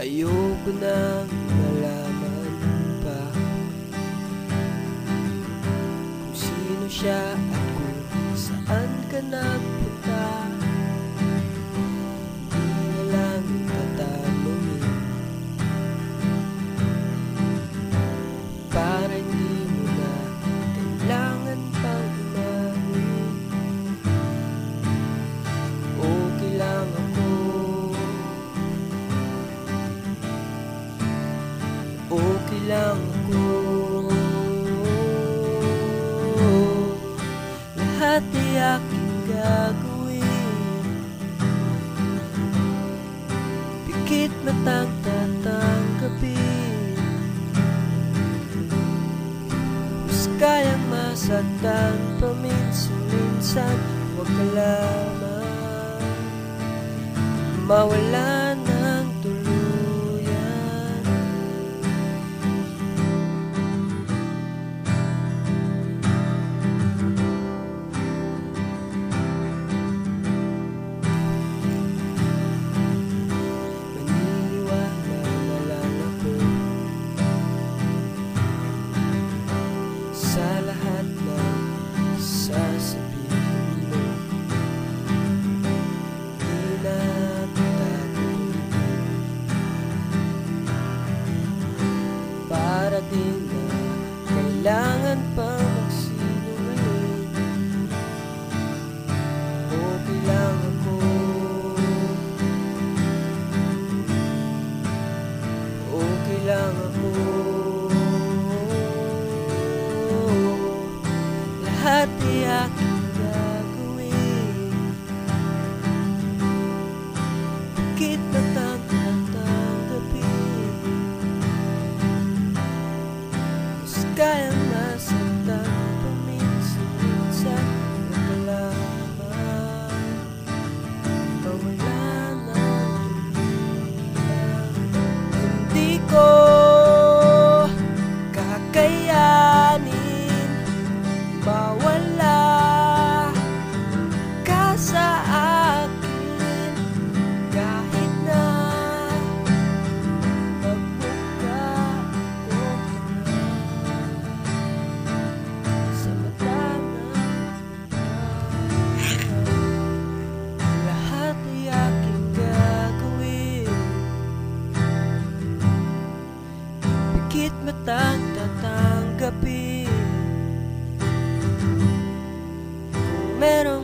Ayoko nang malaman pa Kung sino siya at kung saan ka nagpunta aking gagawin Pikit matang tatanggapin Mas kayang masaktan paminsan-minsan. Huwag ka lamang Mawala Na kailangan pa ang tatanggapin meron